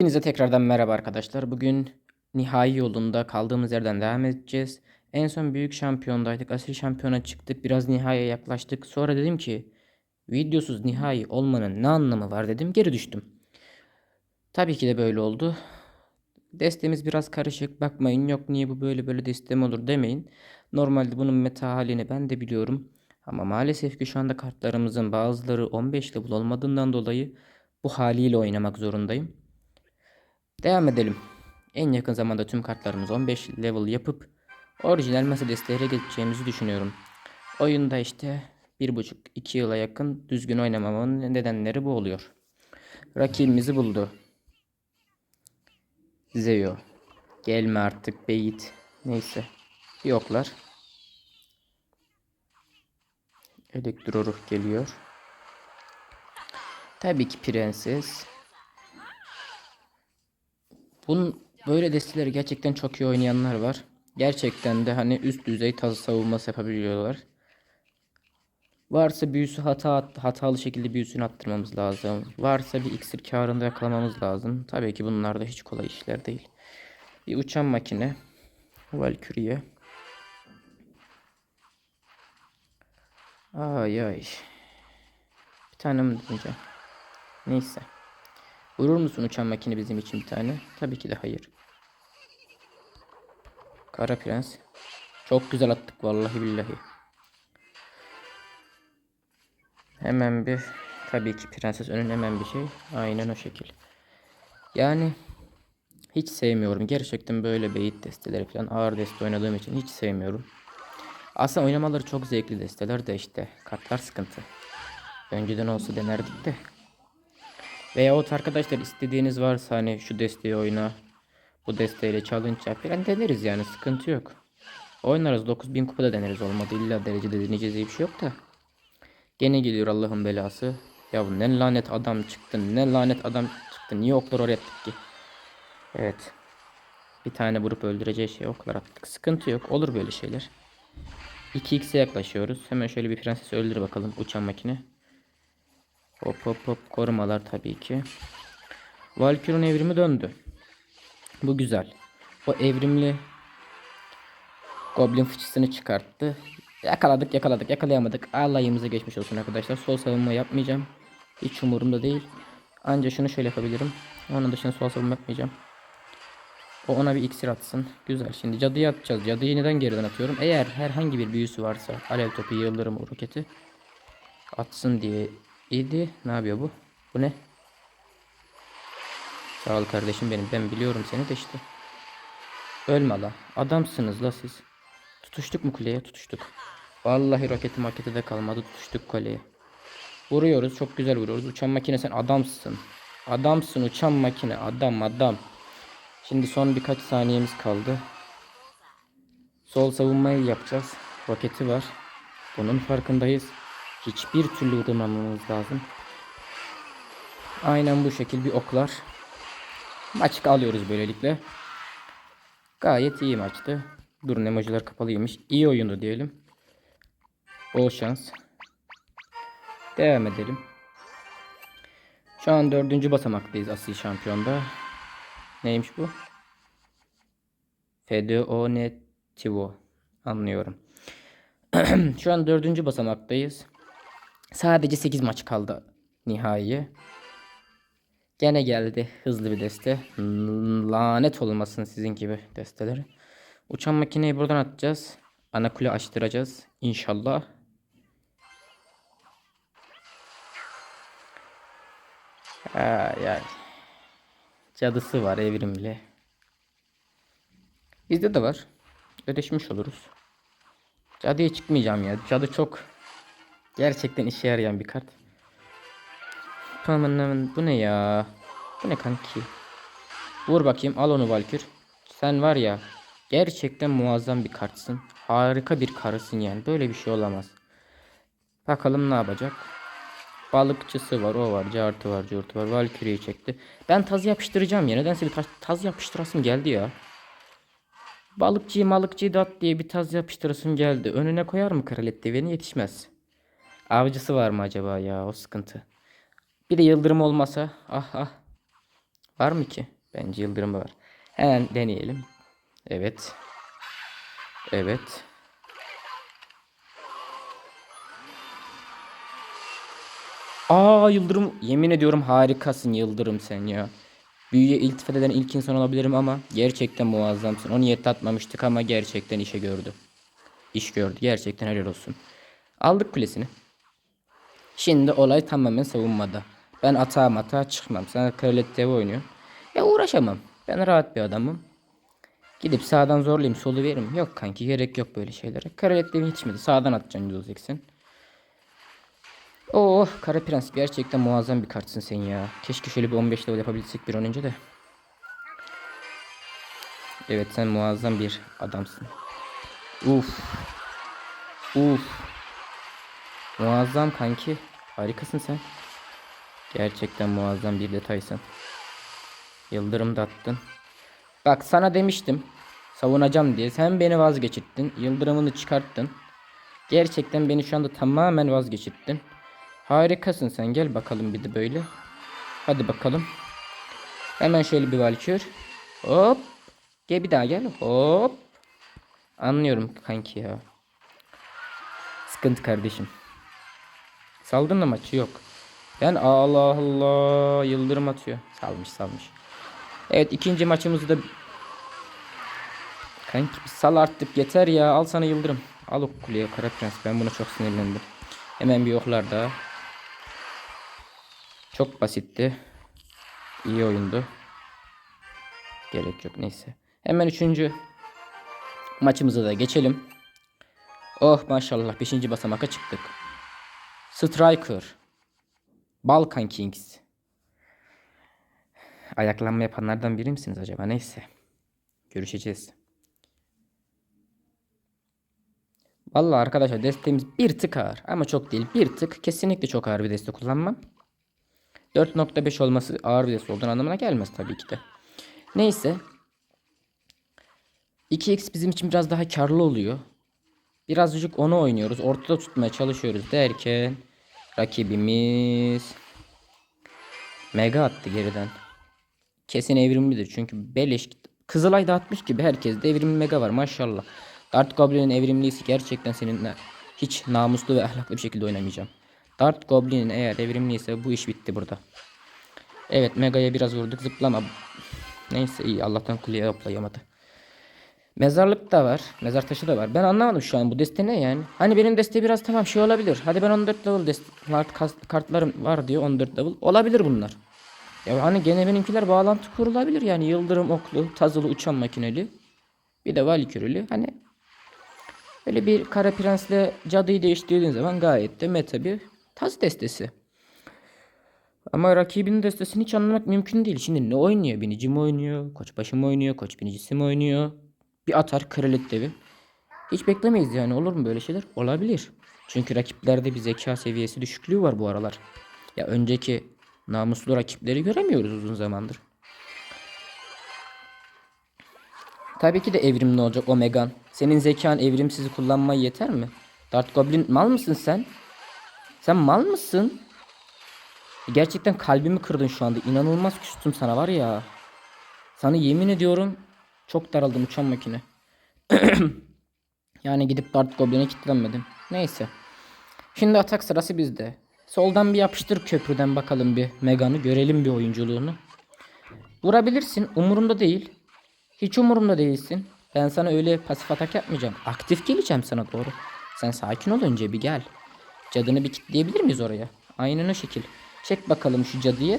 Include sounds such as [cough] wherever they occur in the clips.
Hepinize tekrardan merhaba arkadaşlar. Bugün nihai yolunda kaldığımız yerden devam edeceğiz. En son büyük şampiyondaydık. Asil şampiyona çıktık. Biraz nihaiye yaklaştık. Sonra dedim ki videosuz nihai olmanın ne anlamı var dedim. Geri düştüm. Tabii ki de böyle oldu. Destemiz biraz karışık. Bakmayın yok niye bu böyle böyle destem olur demeyin. Normalde bunun meta halini ben de biliyorum. Ama maalesef ki şu anda kartlarımızın bazıları 15 level olmadığından dolayı bu haliyle oynamak zorundayım. Devam edelim. En yakın zamanda tüm kartlarımız 15 level yapıp orijinal masa desteğiyle geçeceğimizi düşünüyorum. Oyunda işte 1,5-2 yıla yakın düzgün oynamamın nedenleri bu oluyor. Rakibimizi buldu. Zeyo. Gelme artık Beyit. Neyse. Yoklar. Elektro ruh geliyor. Tabii ki prenses. Bunun böyle desteleri gerçekten çok iyi oynayanlar var. Gerçekten de hani üst düzey tazı savunması yapabiliyorlar. Varsa büyüsü hata hatalı şekilde büyüsünü attırmamız lazım. Varsa bir iksir karında yakalamamız lazım. Tabii ki bunlar da hiç kolay işler değil. Bir uçan makine. Valkyrie. Ay ay. Bir tane mi diyeceğim? Neyse. Vurur musun uçan makine bizim için bir tane? Tabii ki de hayır. Kara Prens. Çok güzel attık vallahi billahi. Hemen bir tabii ki prenses önün hemen bir şey. Aynen o şekil. Yani hiç sevmiyorum. Gerçekten böyle beyit desteleri falan ağır deste oynadığım için hiç sevmiyorum. Aslında oynamaları çok zevkli desteler de işte kartlar sıkıntı. Önceden olsa denerdik de. Veyahut arkadaşlar istediğiniz varsa hani şu desteği oyna. Bu desteğiyle challenge yap falan deneriz yani sıkıntı yok. Oynarız 9000 kupada deneriz olmadı illa derecede deneyeceğiz diye bir şey yok da. Gene geliyor Allah'ın belası. Ya bu ne lanet adam çıktı ne lanet adam çıktı niye oklar oraya attık ki. Evet. Bir tane vurup öldüreceği şey oklar attık. Sıkıntı yok olur böyle şeyler. 2x'e yaklaşıyoruz. Hemen şöyle bir prenses öldür bakalım uçan makine. Hop hop hop korumalar tabii ki. Valkyrie'nin evrimi döndü. Bu güzel. O evrimli Goblin fıçısını çıkarttı. Yakaladık yakaladık yakalayamadık. Alayımıza geçmiş olsun arkadaşlar. Sol savunma yapmayacağım. Hiç umurumda değil. Anca şunu şöyle yapabilirim. Onun dışında sol savunma yapmayacağım. O ona bir iksir atsın. Güzel. Şimdi cadıya atacağız. Cadıyı neden geriden atıyorum? Eğer herhangi bir büyüsü varsa alev topu, yıldırım, roketi atsın diye idi. Ne yapıyor bu? Bu ne? Sağ ol kardeşim benim. Ben biliyorum seni de işte. Ölme la. Adamsınız la siz. Tutuştuk mu kuleye? Tutuştuk. Vallahi roketi maketi de kalmadı. Tutuştuk kuleye. Vuruyoruz. Çok güzel vuruyoruz. Uçan makine sen adamsın. Adamsın uçan makine. Adam adam. Şimdi son birkaç saniyemiz kaldı. Sol savunmayı yapacağız. Roketi var. Bunun farkındayız. Hiçbir türlü vurmamamız lazım. Aynen bu şekil bir oklar. Maçı alıyoruz böylelikle. Gayet iyi maçtı. Durun emojiler kapalıymış. İyi oyundu diyelim. Bol şans. Devam edelim. Şu an dördüncü basamaktayız asil şampiyonda. Neymiş bu? Fedonetivo. Anlıyorum. [clears throat] Şu an dördüncü basamaktayız. Sadece 8 maç kaldı nihai. Gene geldi hızlı bir deste. Lanet olmasın sizin gibi desteleri. Uçan makineyi buradan atacağız. Ana kule açtıracağız. İnşallah. Ay ay. Cadısı var evrimli. Bizde de var. Ödeşmiş oluruz. Cadıya çıkmayacağım ya. Cadı çok gerçekten işe yarayan bir kart. Tamam bu ne ya? Bu ne kanki? Vur bakayım al onu Valkür. Sen var ya gerçekten muazzam bir kartsın. Harika bir karısın yani. Böyle bir şey olamaz. Bakalım ne yapacak. Balıkçısı var, o var, cartı var, curtu var. Valkyrie'yi çekti. Ben taz yapıştıracağım ya. Nedense bir taz, taz yapıştırasım geldi ya. Balıkçıyı malıkçıyı dat diye bir taz yapıştırasım geldi. Önüne koyar mı kraliyet deveni yetişmez. Avcısı var mı acaba ya o sıkıntı. Bir de yıldırım olmasa ah ah. Var mı ki? Bence yıldırım var. Hemen deneyelim. Evet. Evet. Aa Yıldırım yemin ediyorum harikasın Yıldırım sen ya. Büyüye iltifat eden ilk insan olabilirim ama gerçekten muazzamsın. O niyette atmamıştık ama gerçekten işe gördü. İş gördü. Gerçekten helal olsun. Aldık kulesini. Şimdi olay tamamen savunmada. Ben atağa matağa çıkmam. Sana kraliyet devi oynuyor. Ya uğraşamam. Ben rahat bir adamım. Gidip sağdan zorlayayım solu veririm. Yok kanki gerek yok böyle şeylere. Kraliyet devi içmedi. Sağdan atacaksın 180. Oh Kara Prens gerçekten muazzam bir kartsın sen ya. Keşke şöyle bir 15 level yapabilsek bir an önce de. Evet sen muazzam bir adamsın. Uf. Uf. Muazzam kanki. Harikasın sen. Gerçekten muazzam bir detaysın. Yıldırım da attın. Bak sana demiştim. Savunacağım diye. Sen beni vazgeçirttin. Yıldırımını çıkarttın. Gerçekten beni şu anda tamamen vazgeçirttin. Harikasın sen. Gel bakalım bir de böyle. Hadi bakalım. Hemen şöyle bir valkür. Hop. Gel bir daha gel. Hop. Anlıyorum kanki ya. Sıkıntı kardeşim. Saldın da maçı yok. Ben Allah Allah yıldırım atıyor. Salmış salmış. Evet ikinci maçımızda Kanki bir sal artık yeter ya. Al sana yıldırım. Al o kuleye kara prens. Ben buna çok sinirlendim. Hemen bir yoklar daha. Çok basitti. İyi oyundu. Gerek yok neyse. Hemen üçüncü maçımıza da geçelim. Oh maşallah 5. basamaka çıktık. Striker. Balkan Kings. Ayaklanma yapanlardan biri misiniz acaba? Neyse. Görüşeceğiz. Vallahi arkadaşlar desteğimiz bir tık ağır ama çok değil. Bir tık kesinlikle çok ağır bir deste kullanmam. 4.5 olması ağır bir deste olduğunu anlamına gelmez tabii ki de. Neyse. 2x bizim için biraz daha karlı oluyor. Birazcık onu oynuyoruz. Ortada tutmaya çalışıyoruz derken rakibimiz mega attı geriden. Kesin evrimlidir çünkü beleş Kızılay dağıtmış gibi herkes de evrimli mega var maşallah. Dart Goblin'in evrimlisi gerçekten seninle hiç namuslu ve ahlaklı bir şekilde oynamayacağım. Dart Goblin'in eğer evrimliyse bu iş bitti burada. Evet Mega'ya biraz vurduk zıplama. Neyse iyi Allah'tan kuleye hoplayamadı. Mezarlık da var. Mezar taşı da var. Ben anlamadım şu an bu deste ne yani. Hani benim deste biraz tamam şey olabilir. Hadi ben 14 level deste kart, kartlarım var diyor 14 level. Olabilir bunlar. Ya hani gene benimkiler bağlantı kurulabilir yani yıldırım oklu, tazılı uçan makineli. Bir de valkürülü. Hani Böyle bir kara prensle cadıyı değiştirdiğin zaman gayet de meta bir taz destesi. Ama rakibinin destesini hiç anlamak mümkün değil. Şimdi ne oynuyor? Binici mi oynuyor? Koçbaşı mı oynuyor? Koç binicisi mi oynuyor? Bir atar kraliyet devi. Hiç beklemeyiz yani olur mu böyle şeyler? Olabilir. Çünkü rakiplerde bir zeka seviyesi düşüklüğü var bu aralar. Ya önceki namuslu rakipleri göremiyoruz uzun zamandır. Tabii ki de evrimli olacak Omegan. Senin zekan evrimsizi kullanmaya yeter mi? Dart Goblin mal mısın sen? Sen mal mısın? Gerçekten kalbimi kırdın şu anda. İnanılmaz küstüm sana var ya. Sana yemin ediyorum çok daraldım uçan makine. [clears throat] yani gidip Dart Goblin'e kilitlenmedim. Neyse. Şimdi atak sırası bizde. Soldan bir yapıştır köprüden bakalım bir Megan'ı görelim bir oyunculuğunu. Vurabilirsin umurumda değil. Hiç umurumda değilsin. Ben sana öyle pasif atak yapmayacağım. Aktif geleceğim sana doğru. Sen sakin ol önce bir gel. Cadını bir kitleyebilir miyiz oraya? Aynen o şekil. Çek bakalım şu cadıyı.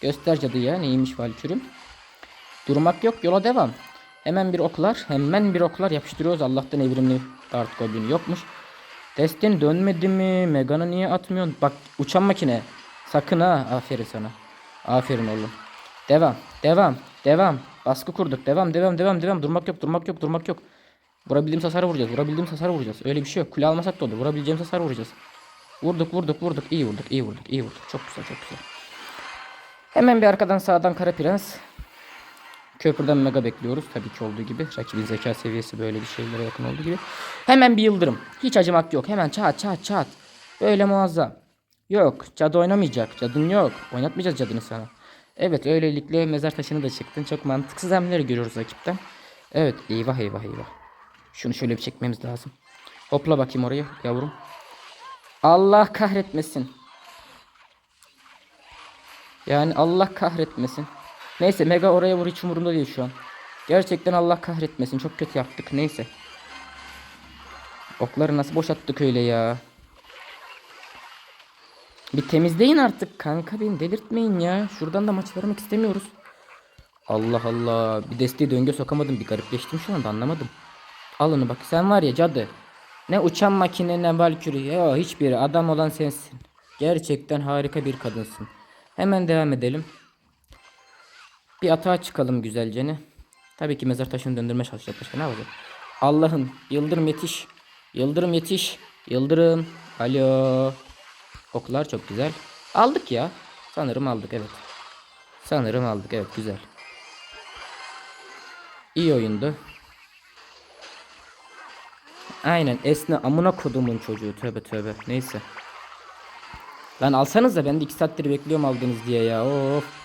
Göster cadıya neymiş valkürüm. Durmak yok yola devam. Hemen bir oklar. Hemen bir oklar yapıştırıyoruz. Allah'tan evrimli Dart Goblin yokmuş. Destin dönmedi mi? Megan'ı niye atmıyorsun? Bak uçan makine. Sakın ha. Aferin sana. Aferin oğlum. Devam. Devam. Devam. Baskı kurduk. Devam. Devam. Devam. Devam. Durmak yok. Durmak yok. Durmak yok. Vurabildiğimiz hasarı vuracağız. Vurabildiğimiz hasarı vuracağız. Öyle bir şey yok. Kule almasak da olur. Vurabileceğimiz hasarı vuracağız. Vurduk. Vurduk. Vurduk. İyi vurduk. iyi vurduk. iyi vurduk. Çok güzel. Çok güzel. Hemen bir arkadan sağdan Kara Prens. Köprüden mega bekliyoruz. Tabii ki olduğu gibi. Rakibin zeka seviyesi böyle bir şeylere yakın olduğu gibi. Hemen bir yıldırım. Hiç acımak yok. Hemen çat çat çat. Böyle muazzam. Yok. Cadı oynamayacak. Cadın yok. Oynatmayacağız cadını sana. Evet öylelikle mezar taşını da çıktın. Çok mantıksız hamleleri görüyoruz rakipten. Evet eyvah eyvah eyvah. Şunu şöyle bir çekmemiz lazım. Hopla bakayım oraya yavrum. Allah kahretmesin. Yani Allah kahretmesin. Neyse mega oraya vur hiç umurumda değil şu an. Gerçekten Allah kahretmesin. Çok kötü yaptık. Neyse. Okları nasıl boşalttık öyle ya. Bir temizleyin artık kanka beni delirtmeyin ya. Şuradan da maç vermek istemiyoruz. Allah Allah. Bir desteği döngü sokamadım. Bir garipleştim şu anda anlamadım. Al onu bak sen var ya cadı. Ne uçan makine ne valkürü. Ya hiçbiri adam olan sensin. Gerçekten harika bir kadınsın. Hemen devam edelim. Bir atağa çıkalım güzelce ne. Tabii ki mezar taşını döndürmeye çalışacak başka ne yapacak? Allah'ım yıldırım yetiş. Yıldırım yetiş. Yıldırım. Alo. Oklar çok güzel. Aldık ya. Sanırım aldık evet. Sanırım aldık evet güzel. İyi oyundu. Aynen esne amına kodumun çocuğu tövbe tövbe neyse. Lan alsanız da ben de 2 saattir bekliyorum aldınız diye ya of.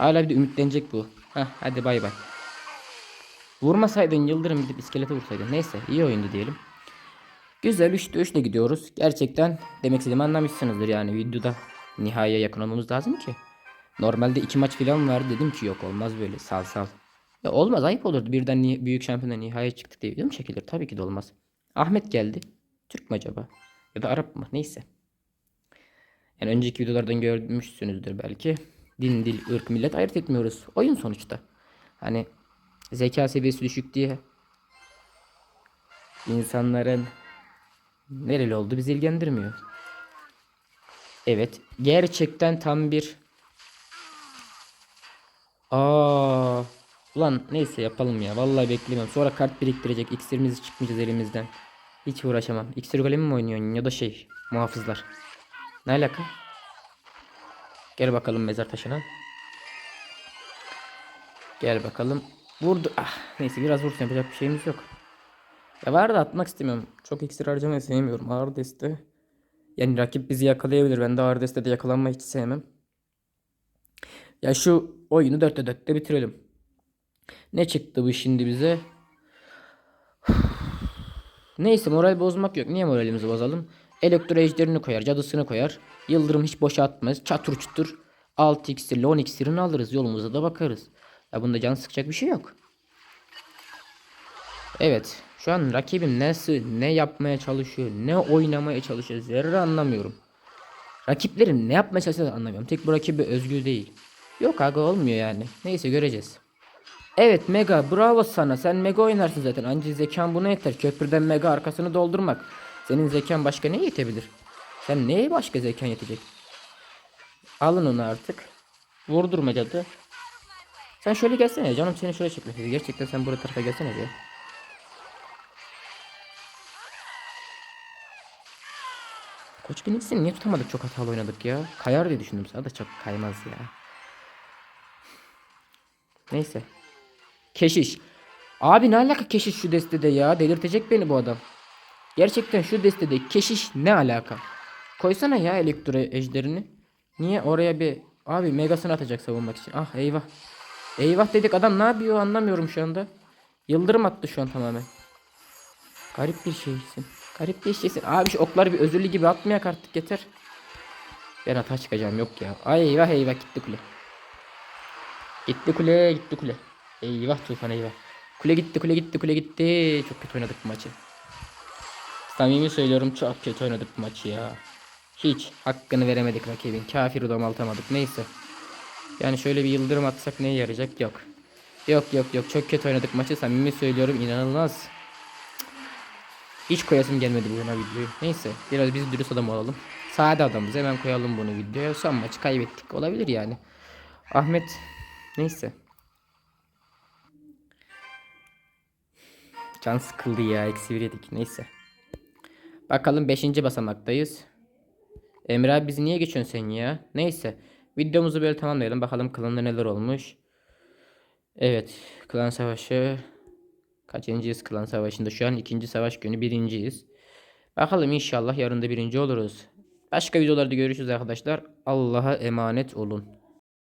Hala bir de ümitlenecek bu. Heh, hadi bay bay. Vurmasaydın Yıldırım gidip iskelete vursaydın. Neyse iyi oyundu diyelim. Güzel 3'te 3 ile gidiyoruz. Gerçekten demek istediğimi anlamışsınızdır yani videoda nihaiye yakın olmamız lazım ki. Normalde iki maç falan var dedim ki yok olmaz böyle sal sal. Ya olmaz ayıp olurdu birden büyük şampiyonda nihaiye çıktık diye video mu çekilir? Tabii ki de olmaz. Ahmet geldi. Türk mü acaba? Ya da Arap mı? Neyse. Yani önceki videolardan görmüşsünüzdür belki. Din, dil, ırk, millet ayırt etmiyoruz. Oyun sonuçta. Hani zeka seviyesi düşük diye insanların nereli olduğu bizi ilgilendirmiyor. Evet. Gerçekten tam bir Aa, ulan neyse yapalım ya. Vallahi beklemiyorum. Sonra kart biriktirecek. İksirimiz çıkmayacağız elimizden. Hiç uğraşamam. İksir golemi mi oynuyorsun ya da şey muhafızlar. Ne alaka? Gel bakalım mezar taşına. Gel bakalım. Vurdu. Ah, neyse biraz vursun yapacak bir şeyimiz yok. Ya var da atmak istemiyorum. Çok iksir harcamayı sevmiyorum. Ağır deste. Yani rakip bizi yakalayabilir. Ben de ağır destede yakalanmayı hiç sevmem. Ya şu oyunu 4'te 4'te bitirelim. Ne çıktı bu şimdi bize? [sighs] Neyse moral bozmak yok. Niye moralimizi bozalım? Elektro ejderini koyar, cadısını koyar. Yıldırım hiç boşa atmaz. Çatır çutur 6 iksirle 10 iksirini alırız. Yolumuza da bakarız. Ya bunda can sıkacak bir şey yok. Evet. Şu an rakibim nasıl ne yapmaya çalışıyor, ne oynamaya çalışıyor zerre anlamıyorum. Rakiplerin ne yapmaya çalıştığını anlamıyorum. Tek bu rakibi özgür değil. Yok aga olmuyor yani. Neyse göreceğiz. Evet Mega bravo sana. Sen Mega oynarsın zaten. Ancak zekan buna yeter. Köprüden Mega arkasını doldurmak. Senin zekan başka neye yetebilir? Sen neye başka zekan yetecek? Alın onu artık. Vurdurma cadı. Sen şöyle gelsene canım seni şöyle çekmek. Gerçekten sen buraya tarafa gelsene be. Koç Phoenix'i niye tutamadık çok hatalı oynadık ya. Kayar diye düşündüm sana da çok kaymaz ya. Neyse. Keşiş. Abi ne alaka keşiş şu destede ya. Delirtecek beni bu adam. Gerçekten şu destede keşiş ne alaka? Koysana ya elektro ejderini. Niye oraya bir abi megasını atacak savunmak için. Ah eyvah. Eyvah dedik adam ne yapıyor anlamıyorum şu anda. Yıldırım attı şu an tamamen. Garip bir şeysin. Garip bir şeysin. Abi şu okları bir özürlü gibi atmayak artık yeter. Ben hata çıkacağım yok ya. Ay eyvah eyvah gitti kule. Gitti kule gitti kule. Eyvah Tufan eyvah. Kule gitti kule gitti kule gitti. Çok kötü oynadık bu maçı. Samimi söylüyorum çok kötü oynadık bu maçı ya. Hiç hakkını veremedik rakibin. Kafir domaltamadık neyse. Yani şöyle bir yıldırım atsak neye yarayacak yok. Yok yok yok çok kötü oynadık maçı samimi söylüyorum inanılmaz. Hiç koyasım gelmedi bu yana videoyu. Neyse biraz biz dürüst adam olalım. Sade adamız hemen koyalım bunu videoya. Son maçı kaybettik olabilir yani. Ahmet neyse. Can sıkıldı ya eksi bir neyse. Bakalım 5. basamaktayız. Emre abi bizi niye geçiyorsun sen ya? Neyse. Videomuzu böyle tamamlayalım. Bakalım klanda neler olmuş. Evet. Klan savaşı. Kaçıncıyız klan savaşında? Şu an ikinci savaş günü birinciyiz. Bakalım inşallah yarın da birinci oluruz. Başka videolarda görüşürüz arkadaşlar. Allah'a emanet olun.